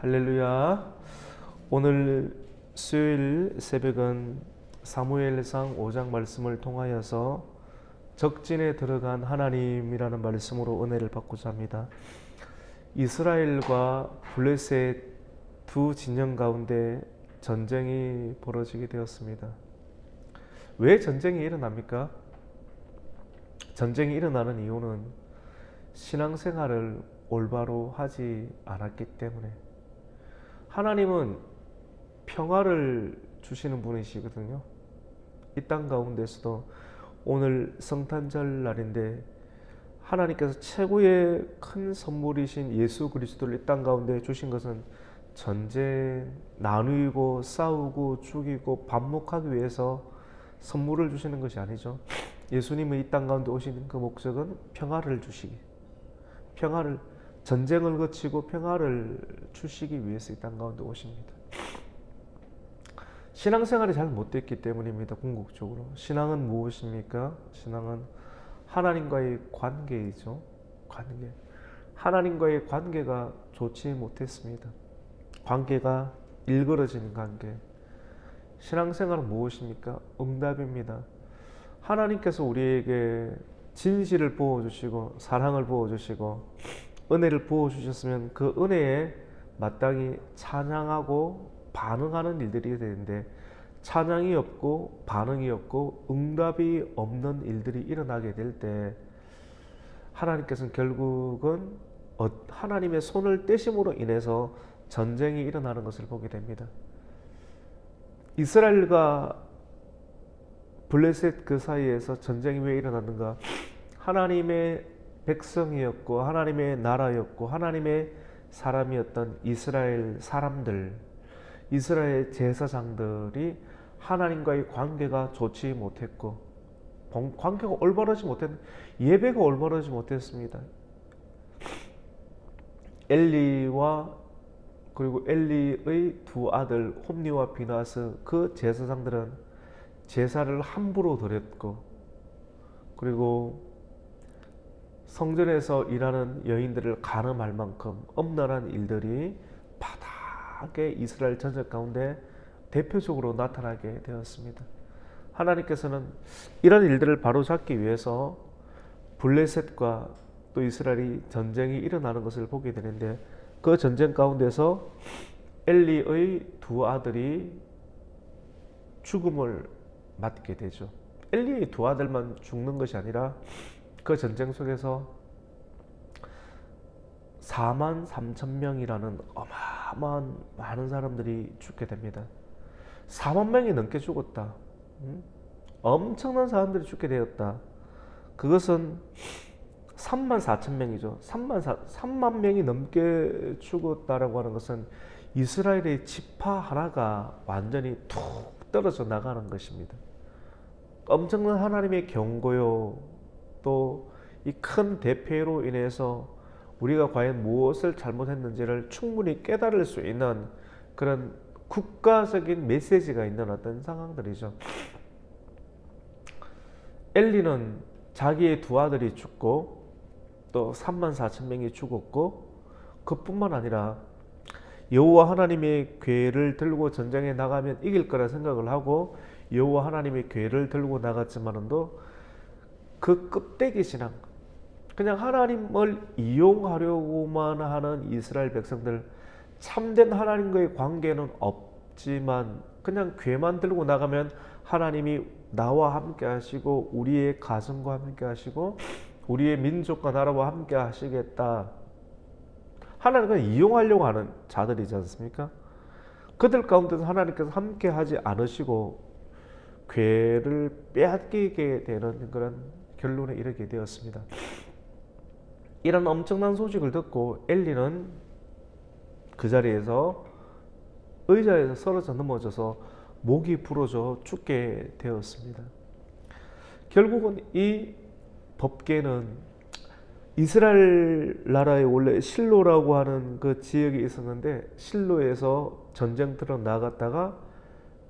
할렐루야. 오늘 수요일 새벽은 사무엘상 5장 말씀을 통하여서 적진에 들어간 하나님이라는 말씀으로 은혜를 받고자 합니다. 이스라엘과 블레셋 두 진영 가운데 전쟁이 벌어지게 되었습니다. 왜 전쟁이 일어납니까? 전쟁이 일어나는 이유는 신앙생활을 올바로 하지 않았기 때문에 하나님은 평화를 주시는 분이시거든요. 이 땅 가운데서도 오늘 성탄절 날인데 하나님께서 최고의 큰 선물이신 예수 그리스도를 이 땅 가운데 주신 것은 전쟁, 나누고 싸우고 죽이고 반목하기 위해서 선물을 주시는 것이 아니죠. 예수님은 이 땅 가운데 오시는 그 목적은 평화를 주시기, 평화를 전쟁을 거치고 평화를 주시기 위해서 이 땅 가운데 오십니다. 신앙생활이 잘 못됐기 때문입니다. 궁극적으로 신앙은 무엇입니까? 신앙은 하나님과의 관계이죠. 관계. 하나님과의 관계가 좋지 못했습니다. 관계가 일그러지는 관계. 신앙생활은 무엇입니까? 응답입니다. 하나님께서 우리에게 진실을 부어주시고 사랑을 부어주시고 은혜를 부어주셨으면 그 은혜에 마땅히 찬양하고 반응하는 일들이 되는데 찬양이 없고 반응이 없고 응답이 없는 일들이 일어나게 될 때 하나님께서는 결국은 어, 하나님의 손을 떼심으로 인해서 전쟁이 일어나는 것을 보게 됩니다. 이스라엘과 블레셋 그 사이에서 전쟁이 왜 일어났는가? 하나님의 백성이었고 하나님의 나라였고 하나님의 사람이었던 이스라엘 사람들, 이스라엘 제사장들이 하나님과의 관계가 좋지 못했고 관계가 올바르지 못했 예배가 올바르지 못했습니다. 엘리와 그리고 엘리의 두 아들 홈니와 비나스 그 제사장들은 제사를 함부로 드렸고 그리고 성전에서 일하는 여인들을 가늠할 만큼 엄란한 일들이 바닥에 이스라엘 전적 가운데 대표적으로 나타나게 되었습니다. 하나님께서는 이런 일들을 바로잡기 위해서 블레셋과 또 이스라엘이 전쟁이 일어나는 것을 보게 되는데 그 전쟁 가운데서 엘리의 두 아들이 죽음을 맞게 되죠. 엘리의 두 아들만 죽는 것이 아니라 그 전쟁 속에서 4만 3천 명이라는 어마어마한 많은 사람들이 죽게 됩니다. 4만 명이 넘게 죽었다. 음? 엄청난 사람들이 죽게 되었다. 그것은 3만 4천 명이죠. 3만 4, 3만 명이 넘게 죽었다라고 하는 것은 이스라엘의 지파 하나가 완전히 툭 떨어져 나가는 것입니다. 엄청난 하나님의 경고요. 또 이 큰 대패로 인해서 우리가 과연 무엇을 잘못했는지를 충분히 깨달을 수 있는 그런 국가적인 메시지가 있는 어떤 상황들이죠. 엘리는 자기의 두 아들이 죽고 또 3만 4천 명이 죽었고 그뿐만 아니라 여호와 하나님의 괴를 들고 전쟁에 나가면 이길 거라 생각을 하고 여호와 하나님의 괴를 들고 나갔지만은도 그 껍데기 신앙 그냥 하나님을 이용하려고만 하는 이스라엘 백성들 참된 하나님과의 관계는 없지만 그냥 괴만 들고 나가면 하나님이 나와 함께 하시고 우리의 가정과 함께 하시고 우리의 민족과 나라와 함께 하시겠다. 하나님을 이용하려고 하는 자들이지 않습니까? 그들 가운데서 하나님께서 함께 하지 않으시고 괴를 빼앗기게 되는 그런 결론에 이르게 되었습니다. 이런 엄청난 소식을 듣고 엘리는 그 자리에서 의자에서 쓰러져 넘어져서 목이 부러져 죽게 되었습니다. 결국은 이 법계는 이스라엘 나라의 원래 실로라고 하는 그 지역이 있었는데 실로에서 전쟁터로 나갔다가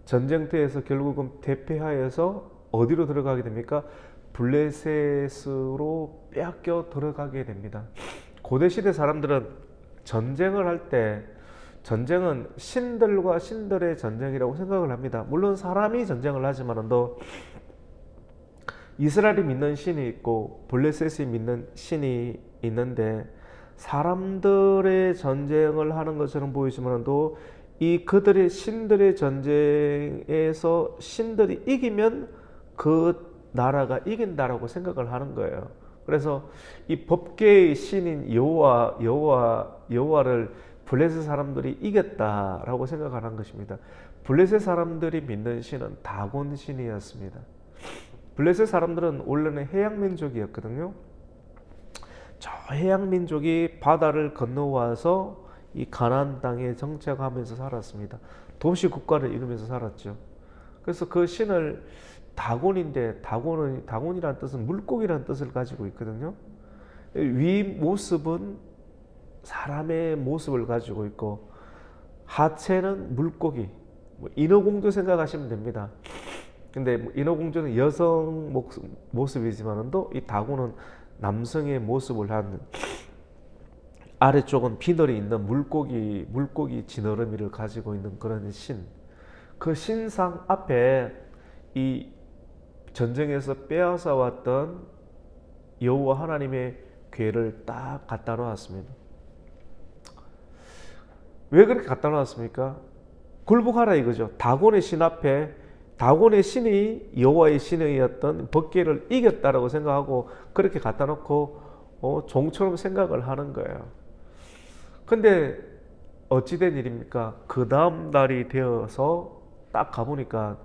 전쟁터에서 결국은 대패하여서 어디로 들어가게 됩니까? 블레셋으로 빼앗겨 들어가게 됩니다. 고대 시대 사람들은 전쟁을 할 때 전쟁은 신들과 신들의 전쟁이라고 생각을 합니다. 물론 사람이 전쟁을 하지만도 이스라엘이 믿는 신이 있고 블레셋이 믿는 신이 있는데 사람들의 전쟁을 하는 것처럼 보이지만도 이 그들의 신들의 전쟁에서 신들이 이기면 그 나라가 이긴다라고 생각을 하는 거예요. 그래서 이 법계의 신인 여호와 여호와 여호와를 블레셋 사람들이 이겼다라고 생각하는 것입니다. 블레셋 사람들이 믿는 신은 다곤 신이었습니다. 블레셋 사람들은 원래는 해양 민족이었거든요. 저 해양 민족이 바다를 건너와서 이 가나안 땅에 정착하면서 살았습니다. 도시 국가를 이루면서 살았죠. 그래서 그 신을 다곤인데 다곤은 다곤이라는 뜻은 물고기라는 뜻을 가지고 있거든요. 위 모습은 사람의 모습을 가지고 있고 하체는 물고기, 뭐 인어공주 생각하시면 됩니다. 근데 뭐 인어공주는 여성 모습이지만도 이 다곤은 남성의 모습을 한 아래쪽은 비늘이 있는 물고기 물고기 지느러미를 가지고 있는 그런 신. 그 신상 앞에 이 전쟁에서 빼앗아 왔던 여호와 하나님의 괴를 딱 갖다 놓았습니다. 왜 그렇게 갖다 놓았습니까? 굴복하라 이거죠. 다곤의 신 앞에 다곤의 신이 여호와의 신이었던 법계를 이겼다라고 생각하고 그렇게 갖다 놓고 어, 종처럼 생각을 하는 거예요. 근데 어찌된 일입니까? 그 다음 날이 되어서 딱 가보니까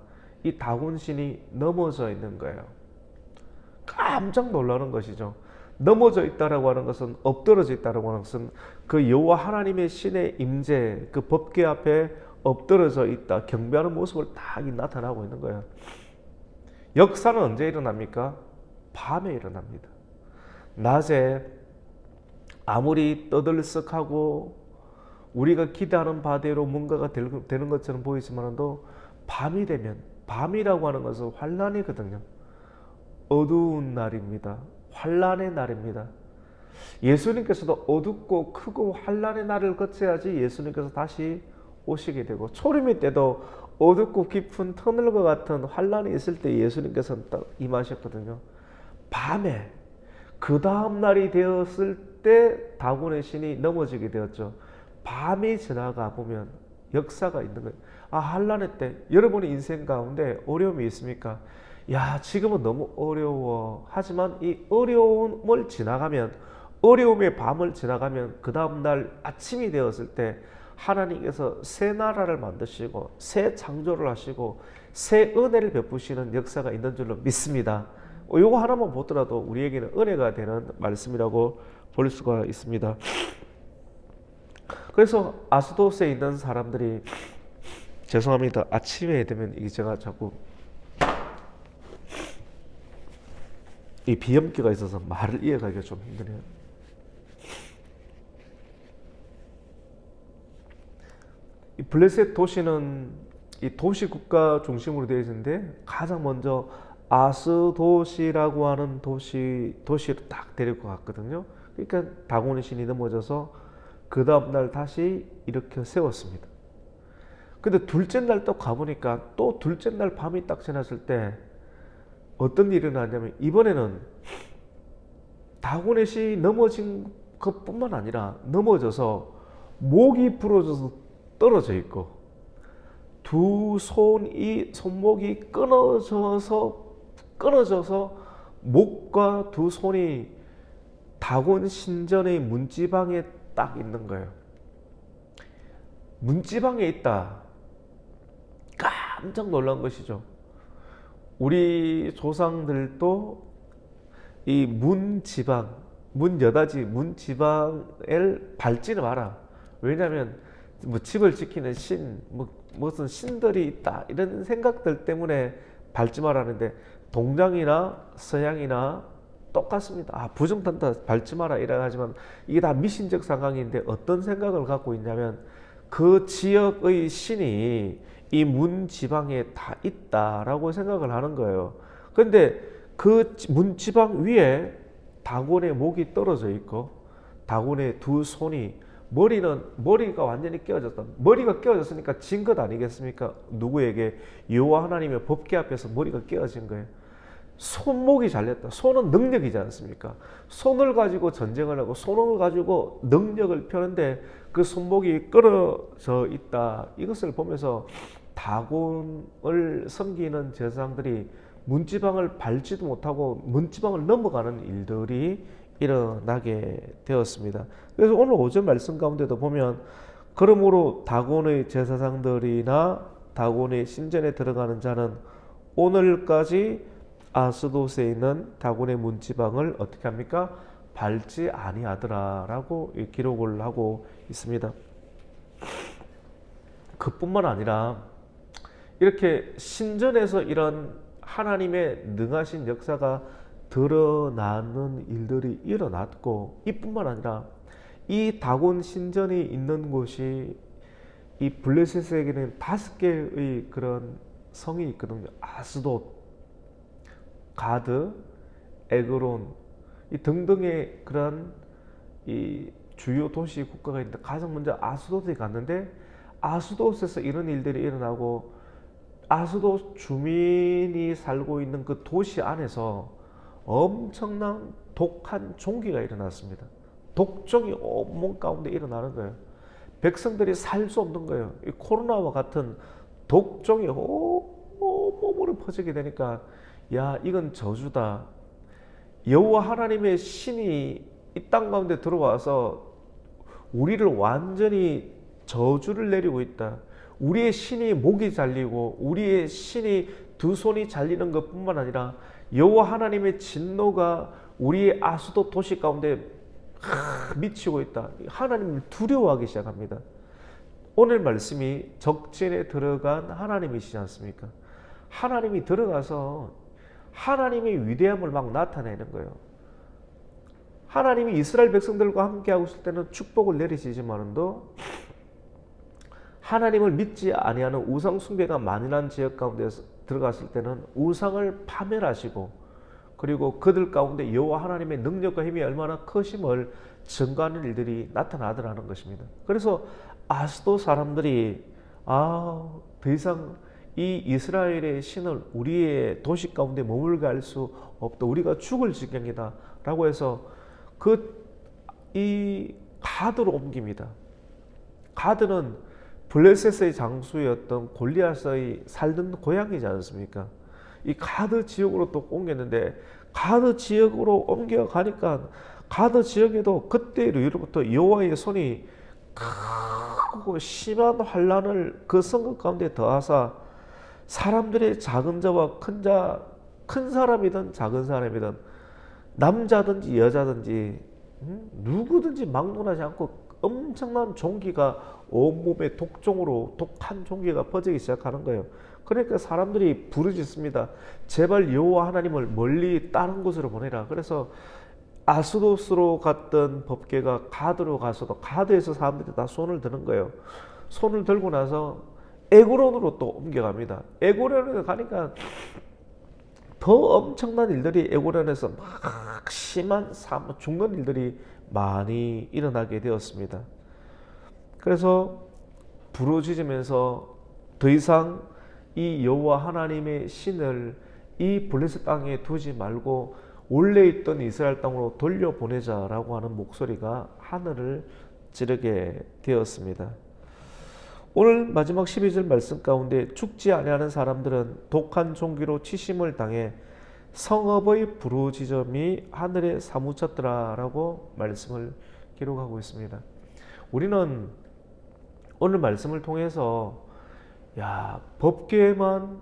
이 다곤 신이 넘어져 있는 거예요. 깜짝 놀라는 것이죠. 넘어져 있다라고 하는 것은 엎드러져 있다라고 하는 것은 그 여호와 하나님의 신의 임재 그 법계 앞에 엎드러져 있다 경배하는 모습을 딱 나타나고 있는 거예요. 역사는 언제 일어납니까? 밤에 일어납니다. 낮에 아무리 떠들썩하고 우리가 기대하는 바대로 뭔가가 되는 것처럼 보이지만도 밤이 되면 밤이라고 하는 것은 환란이거든요. 어두운 날입니다. 환란의 날입니다. 예수님께서도 어둡고 크고 환란의 날을 거쳐야지 예수님께서 다시 오시게 되고 초림의 때도 어둡고 깊은 터널과 같은 환란이 있을 때 예수님께서는 딱 임하셨거든요. 밤에 그 다음 날이 되었을 때 다곤의 신이 넘어지게 되었죠. 밤이 지나가 보면 역사가 있는 거예요. 아때 여러분의 인생 가운데 어려움이 있습니까? 야 지금은 너무 어려워. 하지만 이 어려움을 지나가면 어려움의 밤을 지나가면 그 다음 날 아침이 되었을 때 하나님께서 새 나라를 만드시고 새 창조를 하시고 새 은혜를 베푸시는 역사가 있는 줄로 믿습니다. 이거 하나만 보더라도 우리에게는 은혜가 되는 말씀이라고 볼 수가 있습니다. 그래서 아스도스에 있는 사람들이 죄송합니다. 아침에 되면 이게 제가 자꾸 이 비염기가 있어서 말을 이어가기가 좀 힘드네요. 이 블레셋 도시는 이 도시 국가 중심으로 되어 있는데 가장 먼저 아스 도시라고 하는 도시 도시를 딱 데리고 갔거든요. 그러니까 다곤의 신이 넘어져서 그 다음 날 다시 이렇게 세웠습니다. 근데 둘째 날 또 가보니까 또 둘째 날 밤이 딱 지났을 때 어떤 일이 일어나냐면 이번에는 시 넘어진 것뿐만 아니라 넘어져서 목이 부러져서 떨어져 있고 두 손이 손목이 끊어져서 끊어져서 목과 두 손이 다곤 신전의 문지방에 딱 있는 거예요. 문지방에 있다. 깜짝 놀란 것이죠. 우리 조상들도 이 문지방, 문여다지, 문지방을 밟지는 마라. 왜냐하면 뭐 집을 지키는 신, 뭐 무슨 신들이 있다 이런 생각들 때문에 밟지 말라는데 동양이나 서양이나 똑같습니다. 아 부정탄다 밟지 마라 이래 하지만 이게 다 미신적 상황인데 어떤 생각을 갖고 있냐면 그 지역의 신이 이 문 지방에 다 있다라고 생각을 하는 거예요. 근데 그 문 지방 위에 다곤의 목이 떨어져 있고 다곤의 두 손이 머리는 머리가 완전히 깨어졌다. 머리가 깨어졌으니까 진 것 아니겠습니까? 누구에게 여호와 하나님의 법계 앞에서 머리가 깨어진 거예요. 손목이 잘렸다. 손은 능력이지 않습니까? 손을 가지고 전쟁을 하고 손을 가지고 능력을 펴는데 그 손목이 끊어져 있다. 이것을 보면서 다곤을 섬기는 제사장들이 문지방을 밟지도 못하고 문지방을 넘어가는 일들이 일어나게 되었습니다. 그래서 오늘 오전 말씀 가운데도 보면 그러므로 다곤의 제사장들이나 다곤의 신전에 들어가는 자는 오늘까지 아스도스에 있는 다곤의 문지방을 어떻게 합니까? 밟지 아니하더라라고 기록을 하고 있습니다. 그뿐만 아니라 이렇게 신전에서 이런 하나님의 능하신 역사가 드러나는 일들이 일어났고 이뿐만 아니라 이 다곤 신전이 있는 곳이 이 블레셋에게는 다섯 개의 그런 성이 있거든요. 아스돗, 가드, 에그론 이 등등의 그런 이 주요 도시 국가가 있는데 가장 먼저 아스돗에 갔는데 아스돗에서 이런 일들이 일어나고 아스돗 주민이 살고 있는 그 도시 안에서 엄청난 독한 종기가 일어났습니다. 독종이 온몸 가운데 일어나는 거예요. 백성들이 살 수 없는 거예요. 이 코로나와 같은 독종이 온몸으로 퍼지게 되니까 야 이건 저주다. 여호와 하나님의 신이 이 땅 가운데 들어와서 우리를 완전히 저주를 내리고 있다. 우리의 신이 목이 잘리고 우리의 신이 두 손이 잘리는 것뿐만 아니라 여호와 하나님의 진노가 우리의 아수도 도시 가운데 미치고 있다. 하나님을 두려워하기 시작합니다. 오늘 말씀이 적진에 들어간 하나님이시지 않습니까? 하나님이 들어가서 하나님의 위대함을 막 나타내는 거예요. 하나님이 이스라엘 백성들과 함께하고 있을 때는 축복을 내리시지만도 하나님을 믿지 아니하는 우상 숭배가 만연한 지역 가운데 들어갔을 때는 우상을 파멸하시고 그리고 그들 가운데 여호와 하나님의 능력과 힘이 얼마나 크심을 증거하는 일들이 나타나더라는 것입니다. 그래서 아스도 사람들이 아, 더 이상 이 이스라엘의 신을 우리의 도시 가운데 머물게 할수 없다. 우리가 죽을 지경이다. 라고 해서 그 이 가드로 옮깁니다. 가드는 블레셋의 장수였던 골리앗의 살던 고향이지 않습니까? 이 가드 지역으로 또 옮겼는데 가드 지역으로 옮겨가니까 가드 지역에도 그때 이후로부터 여호와의 손이 크고 심한 환란을 그 성읍 가운데 더하사 사람들의 작은 자와 큰 자, 큰 사람이든 작은 사람이든 남자든지 여자든지 음? 누구든지 막론하지 않고 엄청난 종기가 온몸에 독종으로 독한 종기가 퍼지기 시작하는 거예요. 그러니까 사람들이 부르짖습니다. 제발 여호와 하나님을 멀리 다른 곳으로 보내라. 그래서 아스도스로 갔던 법계가 가드로 가서도 가드에서 사람들이 다 손을 드는 거예요. 손을 들고 나서 에고론으로 또 옮겨갑니다. 에고론에 가니까 더 엄청난 일들이 에고론에서 막 심한 죽는 일들이 많이 일어나게 되었습니다. 그래서 부르짖으면서 더 이상 이 여호와 하나님의 신을 이 블레셋 땅에 두지 말고 원래 있던 이스라엘 땅으로 돌려보내자라고 하는 목소리가 하늘을 찌르게 되었습니다. 오늘 마지막 12절 말씀 가운데 죽지 아니하는 사람들은 독한 종기로 치심을 당해 성읍의 부르짖음이 하늘에 사무쳤더라라고 말씀을 기록하고 있습니다. 우리는 오늘 말씀을 통해서 야 법계만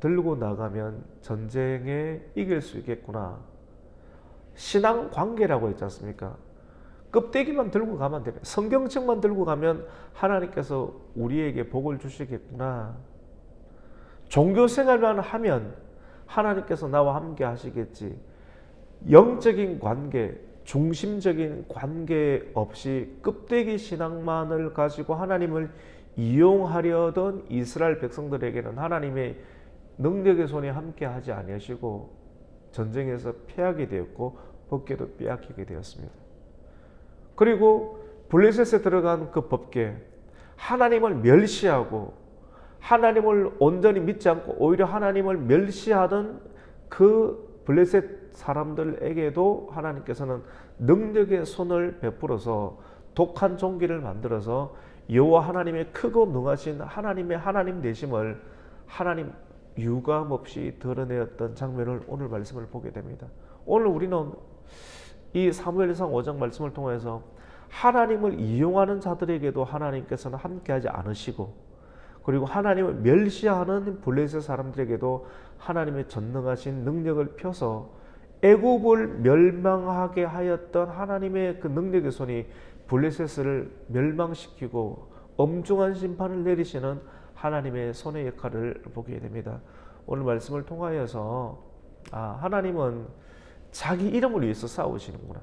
들고 나가면 전쟁에 이길 수 있겠구나. 신앙 관계라고 했지 않습니까? 껍데기만 들고 가면 되면 성경책만 들고 가면 하나님께서 우리에게 복을 주시겠구나. 종교 생활만 하면 하나님께서 나와 함께 하시겠지. 영적인 관계, 중심적인 관계 없이 껍데기 신앙만을 가지고 하나님을 이용하려던 이스라엘 백성들에게는 하나님의 능력의 손이 함께 하지 아니하시고 전쟁에서 패하게 되었고 법궤도 빼앗기게 되었습니다. 그리고 블레셋에 들어간 그 법계 하나님을 멸시하고 하나님을 온전히 믿지 않고 오히려 하나님을 멸시하던 그 블레셋 사람들에게도 하나님께서는 능력의 손을 베풀어서 독한 종기를 만들어서 여호와 하나님의 크고 능하신 하나님의 하나님 되심을 하나님 유감 없이 드러내었던 장면을 오늘 말씀을 보게 됩니다. 오늘 우리는 이 사무엘상 5장 말씀을 통해서 하나님을 이용하는 자들에게도 하나님께서는 함께하지 않으시고 그리고 하나님을 멸시하는 블레셋 사람들에게도 하나님의 전능하신 능력을 펴서 애굽을 멸망하게 하였던 하나님의 그 능력의 손이 블레셋을 멸망시키고 엄중한 심판을 내리시는 하나님의 손의 역할을 보게 됩니다. 오늘 말씀을 통하여서 아, 하나님은 자기 이름을 위해서 싸우시는구나.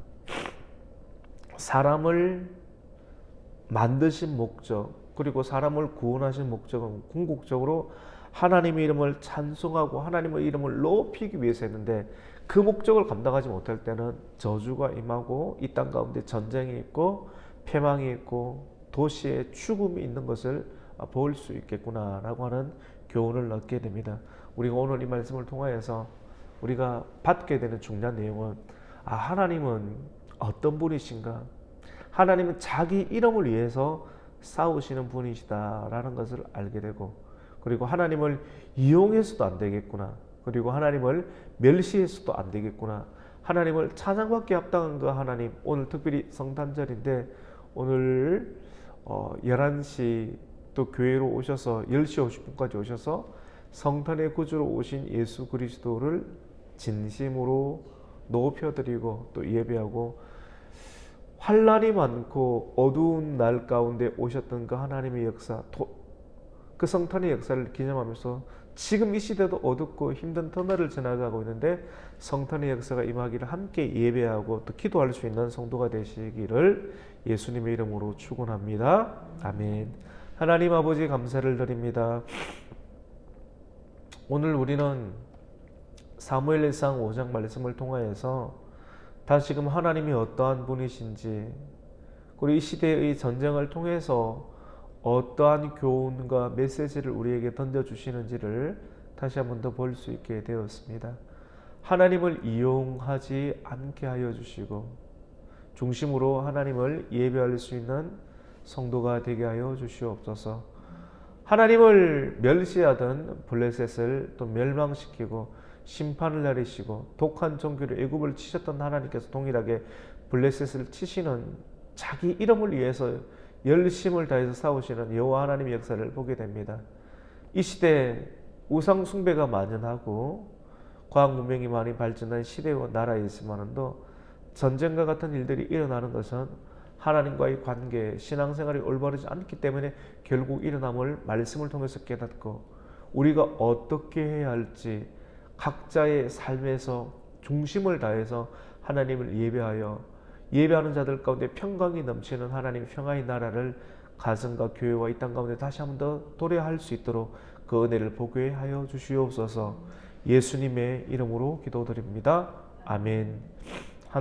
사람을 만드신 목적 그리고 사람을 구원하신 목적은 궁극적으로 하나님의 이름을 찬송하고 하나님의 이름을 높이기 위해서 했는데 그 목적을 감당하지 못할 때는 저주가 임하고 이 땅 가운데 전쟁이 있고 패망이 있고 도시에 죽음이 있는 것을 볼 수 있겠구나라고 하는 교훈을 얻게 됩니다. 우리가 오늘 이 말씀을 통하여서 우리가 받게 되는 중요한 내용은 아 하나님은 어떤 분이신가? 하나님은 자기 이름을 위해서 싸우시는 분이시다라는 것을 알게 되고 그리고 하나님을 이용해서도 안 되겠구나. 그리고 하나님을 멸시해서도 안 되겠구나. 하나님을 찬양받기 합당한 그 하나님 오늘 특별히 성탄절인데 오늘 어 11시 또 교회로 오셔서 10시 50분까지 오셔서 성탄의 구주로 오신 예수 그리스도를 진심으로 높여드리고 또 예배하고 환란이 많고 어두운 날 가운데 오셨던 그 하나님의 역사, 그 성탄의 역사를 기념하면서 지금 이 시대도 어둡고 힘든 터널을 지나가고 있는데 성탄의 역사가 임하기를 함께 예배하고 또 기도할 수 있는 성도가 되시기를 예수님의 이름으로 축원합니다. 아멘. 하나님 아버지 감사를 드립니다. 오늘 우리는 사무엘상 5장 말씀을 통하여서 다시금 하나님이 어떠한 분이신지 그리고 이 시대의 전쟁을 통해서 어떠한 교훈과 메시지를 우리에게 던져주시는지를 다시 한번 더 볼 수 있게 되었습니다. 하나님을 이용하지 않게 하여 주시고 중심으로 하나님을 예배할 수 있는 성도가 되게 하여 주시옵소서. 하나님을 멸시하던 블레셋을 또 멸망시키고 심판을 내리시고 독한 종교를 애굽을 치셨던 하나님께서 동일하게 블레셋을 치시는 자기 이름을 위해서 열심을 다해서 싸우시는 여호와 하나님의 역사를 보게 됩니다. 이 시대 우상 숭배가 만연하고 과학 문명이 많이 발전한 시대와 나라에 있지만도 전쟁과 같은 일들이 일어나는 것은 하나님과의 관계, 신앙생활이 올바르지 않기 때문에 결국 일어남을 말씀을 통해서 깨닫고 우리가 어떻게 해야 할지 각자의 삶에서 중심을 다해서 하나님을 예배하여 예배하는 자들 가운데 평강이 넘치는 하나님의 평화의 나라를 가정과 교회와 이 땅 가운데 다시 한 번 더 도래할 수 있도록 그 은혜를 보게 하여 주시옵소서 예수님의 이름으로 기도드립니다. 아멘.